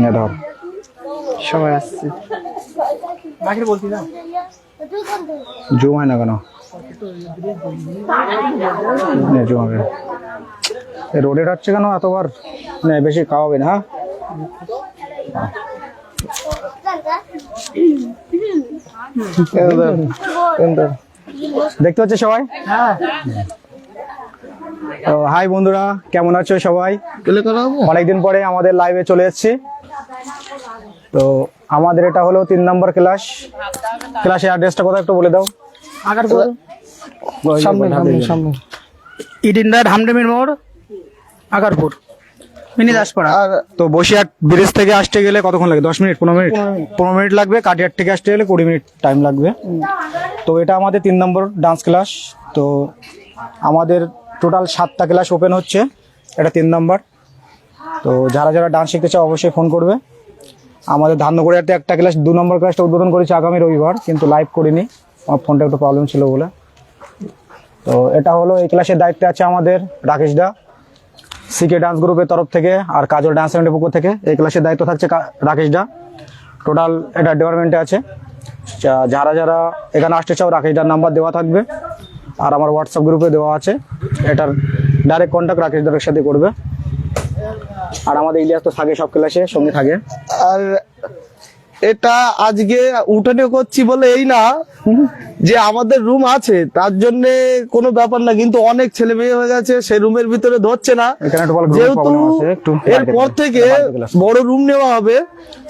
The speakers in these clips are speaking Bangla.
নে ধর। সবাই আসছে। জুম হয় না কেন? নে জুম হবে। রোডে হচ্ছে কেন? এতবার? নে বেশি খাওয়াবে না হ্যাঁ? দেখতে পাচ্ছে সবাই? তো হাই বন্ধুরা কেমন আছো সবাই? অনেকদিন পরে আমাদের লাইভে চলে এসেছি। তো আমাদের এটা হলো তিন নম্বর ক্লাস ক্লাসের অ্যাড্রেসটা কোথাও একটু বলে দাও। মোড় আগারপুর। মিনি দাসপাড়া। আর তো বসিরহাট ব্রিজ থেকে আসতে গেলে কতক্ষণ লাগে? দশ মিনিট পনেরো মিনিট? পনেরো মিনিট। লাগবে কাটিয়ার থেকে আসতে গেলে কুড়ি মিনিট টাইম লাগবে। তো এটা আমাদের তিন নম্বর ডান্স ক্লাস তো আমাদের টোটাল সাতটা ক্লাস ওপেন হচ্ছে, এটা তিন নম্বর। তো যারা যারা ডান্স শিখতে চাও অবশ্যই ফোন করবে। আমাদের ধান্যগড়িয়াতে একটা ক্লাস, দু নম্বর ক্লাসটা উদ্বোধন করেছি আগামী রবিবার, কিন্তু লাইভ করিনি। আমার ফোনটা একটু প্রবলেম ছিল বলে। তো এটা হলো, এই ক্লাসের দায়িত্বে আছে আমাদের রাকেশ দা সিকে ডান্স গ্রুপের তরফ থেকে আর কাজল ডান্স সেন্টারের পক্ষ থেকে। এই ক্লাসের দায়িত্ব থাকছে রাকেশ দা। টোটাল এটা ডিপার্টমেন্টে আছে। যারা যারা এখানে আসতে চাও, রাকেশ দার নাম্বার দেওয়া থাকবে। আর আমার হোয়াটসঅ্যাপ গ্রুপে দেওয়া আছে। এটার ডাইরেক্ট কন্ট্যাক্ট রাকেশ দারের সাথে করবে। আর আমাদের ইলিয়াস তো থাকে সব ক্লাসে সঙ্গে থাকে। আর এটা আজকে উঠানে করছি বলে এই না যে আমাদের রুম আছে তার জন্য কোনো ব্যাপার না কিন্তু অনেক ছেলে মেয়ে হয়ে গেছে সেই রুমের ভিতরে ধরছে না। যেহেতু এরপর থেকে বড় রুম নেওয়া হবে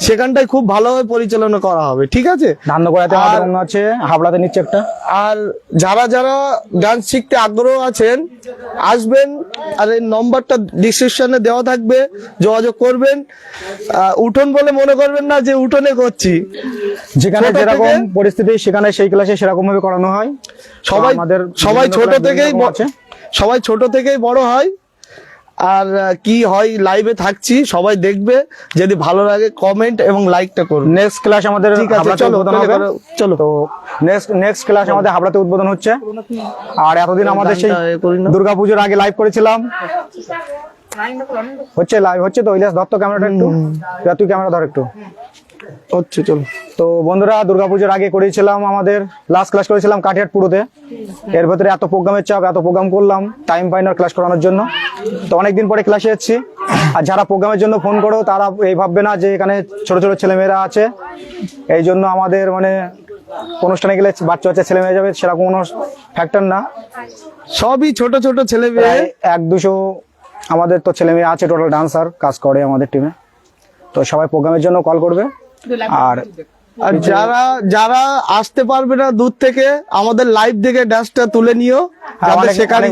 সেখানটায় খুব ভালোভাবে পরিচালনা করা হবে ঠিক আছে? আছে হাবড়াতে নিচ্ছে একটা। আর যারা যারা ডান্স শিখতে আগ্রহ আছেন আসবেন আর এই নম্বরটা ডিসক্রিপশনে দেওয়া থাকবে যোগাযোগ করবেন। উঠোন বলে মনে করবেন না যে উঠোনে করছি। যেখানে যেরকম পরিস্থিতি সেখানে সেই ক্লাসে সেরকম ভাবে করানো হয়। সবাই আমাদের সবাই ছোট থেকেই সবাই ছোট থেকেই বড় হয়। আর কি হয় লাইভে থাকছি সবাই দেখবে। যদি ভালো লাগে কমেন্ট এবং লাইকটা করুন। নেক্সট ক্লাস আমাদের ঠিক আছে, চলো, চলো। তো নেক্সট নেক্সট ক্লাস আমাদের হাবড়াতে উদ্বোধন হচ্ছে। আর এতদিন আমাদের সেই দুর্গাপুজোর আগে লাইভ করেছিলাম। হচ্ছে লাইভ হচ্ছে তো ইলিয়াস দত্ত ক্যামেরাটা একটু। তুই ক্যামেরা ধর একটু। হচ্ছে চলো। তো বন্ধুরা দুর্গাপুজোর আগে করেছিলাম আমাদের লাস্ট ক্লাস করেছিলাম কাঠিয়াট পুরোতে এর ভেতরে এত প্রোগ্রামের চাপ এত প্রোগ্রাম করলাম টাইম পাই না ক্লাস করানোর জন্য। তো অনেকদিন পরে ক্লাসে এসেছি। আর যারা প্রোগ্রামের জন্য ফোন করো তারা এই ভাববে না যে এখানে ছোট ছোট ছেলেমেয়েরা আছে। এই জন্য আমাদের মানে অনুষ্ঠানে গেলে বাচ্চা বাচ্চা ছেলে মেয়ে যাবে সেরকম কোনো ফ্যাক্টর না। সবই ছোট ছোট ছেলে মেয়ে। এক দুশো আমাদের তো ছেলে মেয়ে আছে টোটাল ডান্সার কাজ করে আমাদের টিমে তো সবাই প্রোগ্রামের জন্য কল করবে। আর আর যারা যারা আসতে পারবে না দূর থেকে আমাদের লাইভ দেখে ডান্সটা তুলে নিও।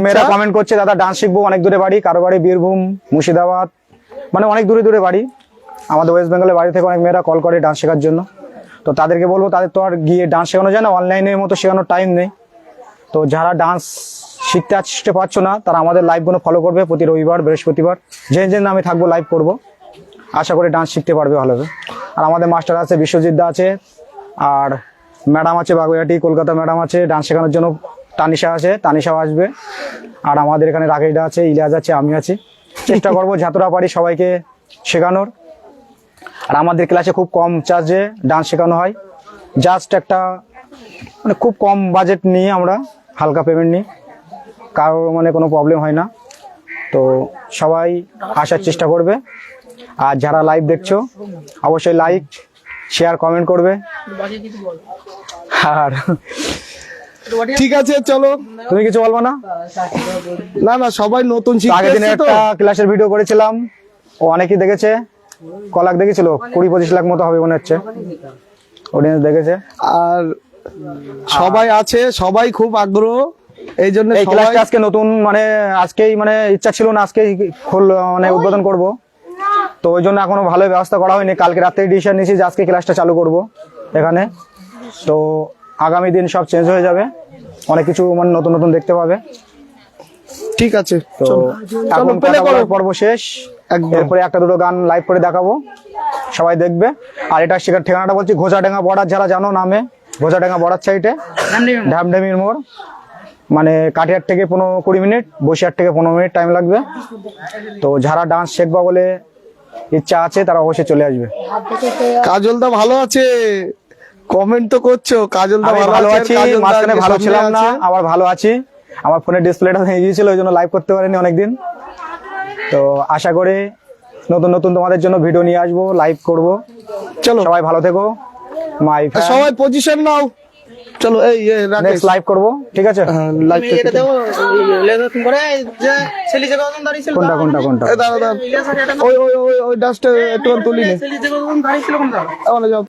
মেয়েরা কমেন্ট করছে দাদা ডান্স শিখব অনেক দূরে বাড়ি কারও বাড়ি বীরভূম মুর্শিদাবাদ। মানে অনেক দূরে দূরে বাড়ি। আমাদের ওয়েস্ট বেঙ্গলের বাড়ি থেকে অনেক মেয়েরা কল করে ডান্স শেখার জন্য। তো তাদেরকে বলব তাদের তো আর গিয়ে ডান্স শেখানো যায় না অনলাইনের মতো শেখানোর টাইম নেই। তো যারা ডান্স শিখতে আসতে পারছ না তারা আমাদের লাইভগুলো ফলো করবে প্রতি রবিবার বৃহস্পতিবার। যে যে নামে থাকব লাইভ করব। আশা করি ডান্স শিখতে পারবে ভালোভাবে। আর আমাদের মাস্টার আছে, বিশ্বজিৎ দা আছে, আর ম্যাডাম আছে বাগুইহাটি, কলকাতা ম্যাডাম আছে, ডান্স শেখানোর জন্য তানিশা আছে, তানিশাও আসবে। আর আমাদের এখানে রাকেশদা আছে, ইলিয়াস আছে, আমি আছি। চেষ্টা করব যতটা পারি সবাইকে শেখানোর। আর আমাদের ক্লাসে খুব কম চার্জে ডান্স শেখানো হয়। জাস্ট একটা মানে খুব কম বাজেট নিয়ে আমরা হালকা পেমেন্ট নিই। কারোর মানে কোনো প্রবলেম হয় না। তো সবাই আসার চেষ্টা করবে। আর যারা লাইভ দেখছ অবশ্যই লাইক শেয়ার কমেন্ট করবে। আর ঠিক আছে চলো। তুমি কিছু বলব না? না না সবাই নতুন আগের দিনে একটা ক্লাসের ভিডিও করেছিলাম। ও অনেকেই দেখেছে। ক লাখ দেখেছিল? কুড়ি পঁচিশ লাখ মতো হবে মনে হচ্ছে। অডিয়েন্স দেখেছে। আর সবাই আছে সবাই খুব আগ্রহ। এই জন্য এই ক্লাসটা আজকে নতুন মানে আজকেই মানে ইচ্ছা ছিল না আজকেই খোল মানে উদ্বোধন করব। তো ওই জন্য এখনও ভালো ব্যবস্থা করা হয়নি। কালকে রাত্রে ডিসিশন নিয়েছি যে আজকে ক্লাসটা চালু করব এখানে। তো আগামী দিন সব চেঞ্জ হয়ে যাবে। অনেক কিছু মানে নতুন নতুন দেখতে পাবে। ঠিক আছে তো এখন পর্ব শেষ। এরপরে একটা দুটো গান লাইভ করে দেখাবো। সবাই দেখবে। আর এটা শেখার ঠিকানাটা বলছি ঘোষাডাঙ্গা বর্ডার যারা জানো নামে ঘোষাডাঙ্গা বর্ডার সাইডে ঢ্যামঢ্যামির মোড়। মানে কাঠিয়ার থেকে পনেরো কুড়ি মিনিট বসিয়ার থেকে পনেরো মিনিট টাইম লাগবে। তো যারা ডান্স শেখবা বলে ইচ্ছা আছে তারা অবশ্যই চলে আসবে। কাজলদা ভালো আছে? কমেন্ট তো করছ কাজলদা আমি ভালো আছি মাঝখানে ভালো ছিলাম না আবার ভালো আছি। আমার ফোনের ডিসপ্লেটা ভেঙে গিয়েছিল ওই জন্য লাইভ করতে পারিনি অনেকদিন। তো আশা করি নতুন নতুন তোমাদের জন্য ভিডিও নিয়ে আসব লাইভ করব। চলো। সবাই ভালো থেকো মাই সবাই পজিশন নাও। চলো এই নেক্সট লাইভ করব ঠিক আছে? লাইভ এটা দাও লেজার করে যে ছেলে যে দাঁড়িয়ে ছিল কোনটা কোনটা কোনটা? দাঁড়া দাঁড়া ওই ওই ওই ডাস্ট একটু তুলি নে। ছেলে যে দাঁড়িয়ে ছিল কোনটা? যাও।